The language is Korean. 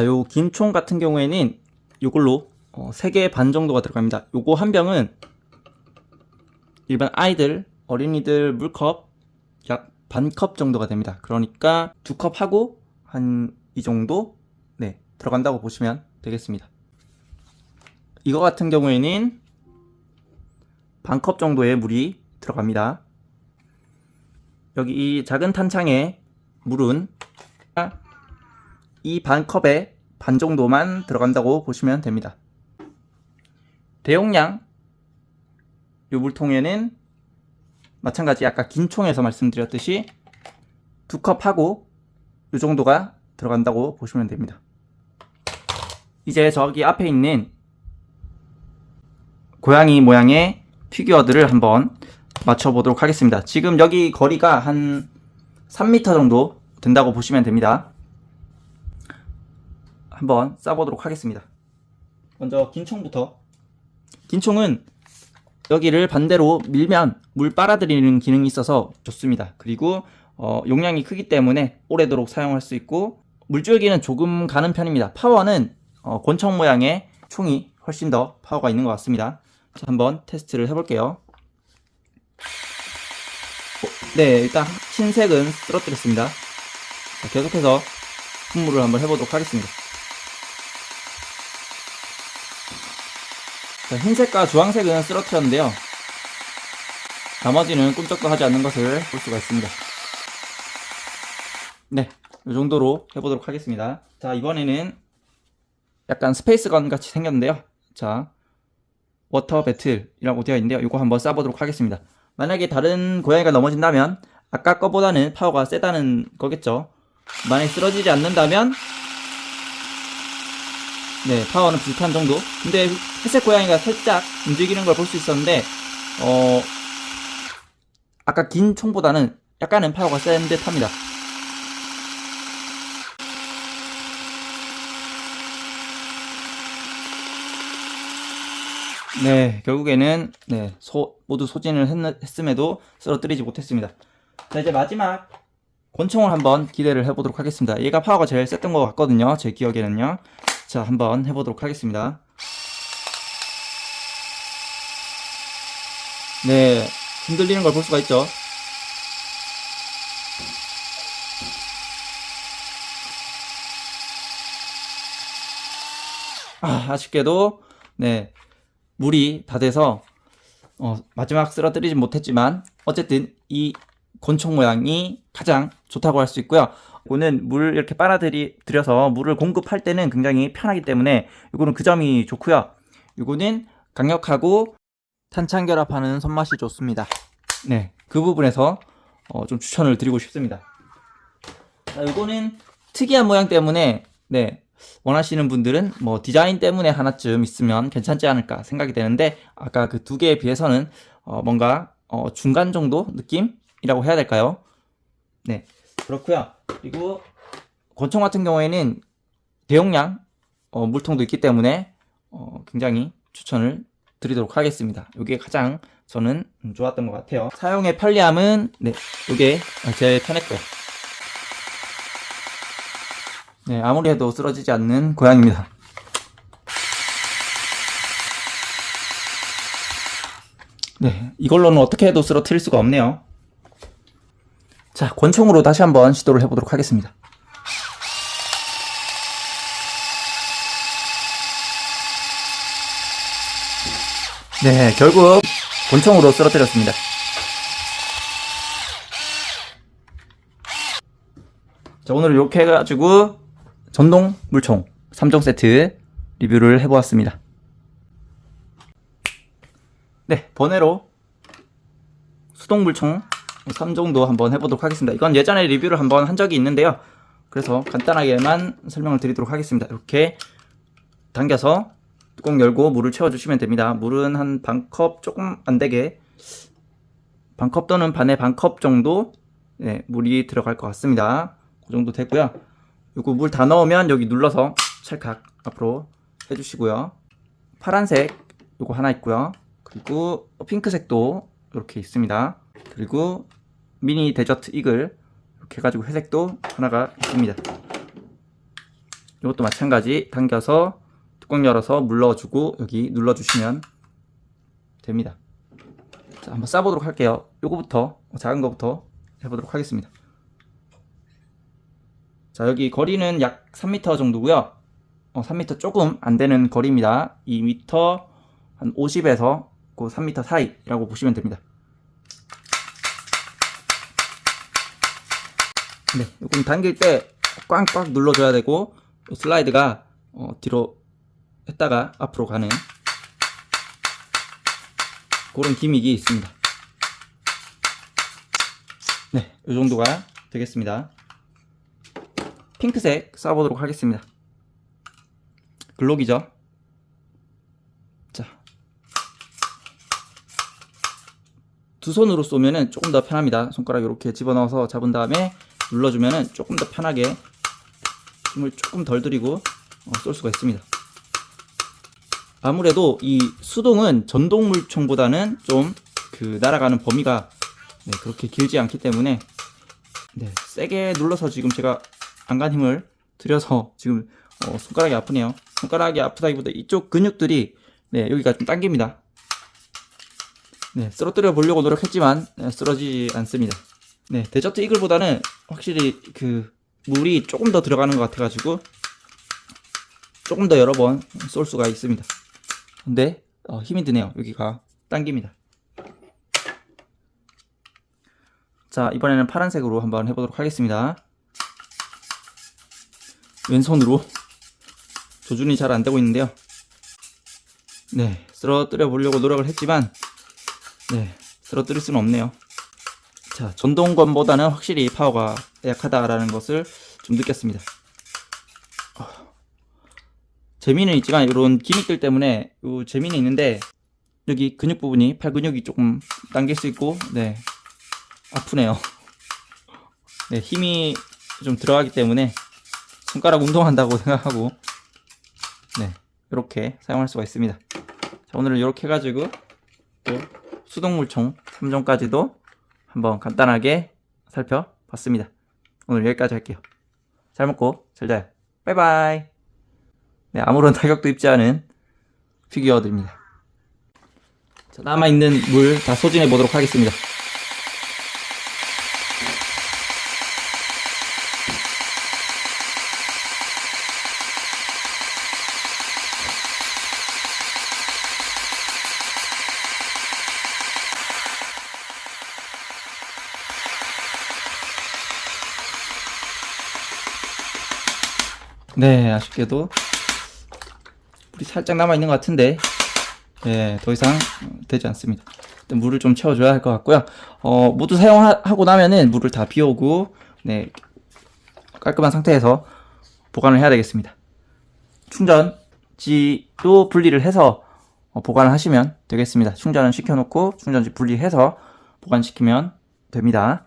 자, 요긴총 같은 경우에는 요걸로 어, 3개 반 정도가 들어갑니다. 요거 한 병은 일반 아이들, 어린이들 물컵 약 반 컵 정도가 됩니다. 그러니까 두 컵 하고 한 이 정도 네, 들어간다고 보시면 되겠습니다. 이거 같은 경우에는 반 컵 정도의 물이 들어갑니다. 여기 이 작은 탄창에 물은 이 반 컵에 반 정도만 들어간다고 보시면 됩니다. 대용량 요 물통에는 마찬가지 아까 긴 총에서 말씀드렸듯이 두 컵하고 요 정도가 들어간다고 보시면 됩니다. 이제 저기 앞에 있는 고양이 모양의 피규어들을 한번 맞춰보도록 하겠습니다. 지금 여기 거리가 한 3m 정도 된다고 보시면 됩니다. 한번 싸보도록 하겠습니다. 먼저 긴 총부터. 긴 총은 여기를 반대로 밀면 물 빨아들이는 기능이 있어서 좋습니다. 그리고 어, 용량이 크기 때문에 오래도록 사용할 수 있고 물줄기는 조금 가는 편입니다. 파워는 어, 권총 모양의 총이 훨씬 더 파워가 있는 것 같습니다. 자, 한번 테스트를 해볼게요. 어, 네, 일단 흰색은 쓰러뜨렸습니다. 자, 계속해서 분무를 한번 해보도록 하겠습니다. 흰색과 주황색은 쓰러뜨렸는데요. 나머지는 꿈쩍도 하지 않는 것을 볼 수가 있습니다. 네, 이 정도로 해보도록 하겠습니다. 자, 이번에는 약간 스페이스건 같이 생겼는데요. 자, 워터 배틀이라고 되어 있는데요. 이거 한번 쏴보도록 하겠습니다. 만약에 다른 고양이가 넘어진다면 아까 거보다는 파워가 세다는 거겠죠. 만약에 쓰러지지 않는다면 네, 파워는 비슷한 정도. 근데 회색 고양이가 살짝 움직이는 걸 볼 수 있었는데, 어, 아까 긴 총보다는 약간은 파워가 센 듯 합니다. 네, 결국에는, 네, 소, 모두 소진을 했, 했음에도 쓰러뜨리지 못했습니다. 자, 이제 마지막 권총을 한번 기대를 해보도록 하겠습니다. 얘가 파워가 제일 셌던 것 같거든요. 제 기억에는요. 자, 한번 해보도록 하겠습니다. 네, 흔들리는 걸 볼 수가 있죠. 아, 아쉽게도, 네, 물이 다 돼서, 어, 마지막 쓰러뜨리진 못했지만, 어쨌든 이 권총 모양이 가장 좋다고 할 수 있고요. 이거는 물 이렇게 빨아들여서 물을 공급할 때는 굉장히 편하기 때문에 이거는 그 점이 좋고요. 이거는 강력하고 탄창 결합하는 손맛이 좋습니다. 네, 그 부분에서 어, 좀 추천을 드리고 싶습니다. 자, 이거는 특이한 모양 때문에 네 원하시는 분들은 뭐 디자인 때문에 하나쯤 있으면 괜찮지 않을까 생각이 되는데 아까 그 두 개에 비해서는 어, 뭔가 어, 중간 정도 느낌이라고 해야 될까요? 네, 그렇고요. 그리고 권총 같은 경우에는 대용량 어, 물통도 있기 때문에 어, 굉장히 추천을 드리도록 하겠습니다. 이게 가장 저는 음, 좋았던 것 같아요. 사용의 편리함은 네, 이게 제일 편했고요. 네, 아무리 해도 쓰러지지 않는 고양입니다. 네, 이걸로는 어떻게 해도 쓰러뜨릴 수가 없네요. 자, 권총으로 다시 한번 시도를 해보도록 하겠습니다. 네, 결국 권총으로 쓰러뜨렸습니다. 자, 오늘 이렇게 해가지고 전동 물총 3종 세트 리뷰를 해보았습니다. 네, 번외로 수동 물총 3 정도 한번 해보도록 하겠습니다. 이건 예전에 리뷰를 한번 한 적이 있는데요. 그래서 간단하게만 설명을 드리도록 하겠습니다. 이렇게 당겨서 뚜껑 열고 물을 채워주시면 됩니다. 물은 한 반컵 조금 안 되게 반컵 또는 반의 반컵 정도 네, 물이 들어갈 것 같습니다. 그 정도 되고요. 이거 물다 넣으면 여기 눌러서 찰칵 앞으로 해주시고요. 파란색 이거 하나 있고요. 그리고 핑크색도 이렇게 있습니다. 그리고 미니 데저트 이글 이렇게 해가지고 회색도 하나가 있습니다. 이것도 마찬가지 당겨서 뚜껑 열어서 물러주고 여기 눌러주시면 됩니다. 자, 한번 싸보도록 할게요. 요거부터 작은 거부터 해보도록 하겠습니다. 자, 여기 거리는 약 3m 정도고요. 어, 3m 조금 안 되는 거리입니다. 2m 한 50에서 그 3m 사이라고 보시면 됩니다. 네, 요건 당길 때 꽝꽝 눌러줘야 되고 요 슬라이드가 어, 뒤로 했다가 앞으로 가는 그런 기믹이 있습니다. 네, 이 정도가 되겠습니다. 핑크색 쏴보도록 하겠습니다. 글록이죠. 자, 두 손으로 쏘면은 조금 더 편합니다. 손가락 이렇게 집어넣어서 잡은 다음에 눌러주면은 조금 더 편하게 힘을 조금 덜 들이고 어, 쏠 수가 있습니다. 아무래도 이 수동은 전동 물총보다는 좀 그 날아가는 범위가 네, 그렇게 길지 않기 때문에 네, 세게 눌러서 지금 제가 안간 힘을 들여서 지금 어, 손가락이 아프네요. 손가락이 아프다기보다 이쪽 근육들이 네, 여기가 좀 당깁니다. 네, 쓰러뜨려 보려고 노력했지만 네, 쓰러지지 않습니다. 네, 데저트 이글보다는 확실히 그 물이 조금 더 들어가는 것 같아가지고 조금 더 여러 번 쏠 수가 있습니다. 근데 어, 힘이 드네요. 여기가 당깁니다. 자, 이번에는 파란색으로 한번 해보도록 하겠습니다. 왼손으로 조준이 잘 안 되고 있는데요. 네, 쓰러뜨려 보려고 노력을 했지만, 네, 쓰러뜨릴 수는 없네요. 자, 전동건보다는 확실히 파워가 약하다라는 것을 좀 느꼈습니다. 어, 재미는 있지만, 이런 기믹들 때문에, 요 재미는 있는데, 여기 근육 부분이, 팔 근육이 조금 당길 수 있고, 네, 아프네요. 네, 힘이 좀 들어가기 때문에 손가락 운동한다고 생각하고 네, 이렇게 사용할 수가 있습니다. 자, 오늘은 이렇게 해가지고 또 수동물총 3종까지도 한번 간단하게 살펴봤습니다. 오늘 여기까지 할게요. 잘 먹고 잘 자요. 바이바이. 네, 아무런 타격도 입지 않은 피규어들입니다. 자, 남아있는 물 다 소진해 보도록 하겠습니다. 네, 아쉽게도 물이 살짝 남아 있는 것 같은데, 네, 더 이상 되지 않습니다. 물을 좀 채워줘야 할 것 같고요. 어, 모두 사용하고 나면은 물을 다 비우고, 네, 깔끔한 상태에서 보관을 해야 되겠습니다. 충전지도 분리를 해서 어, 보관을 하시면 되겠습니다. 충전은 시켜놓고 충전지 분리해서 보관시키면 됩니다.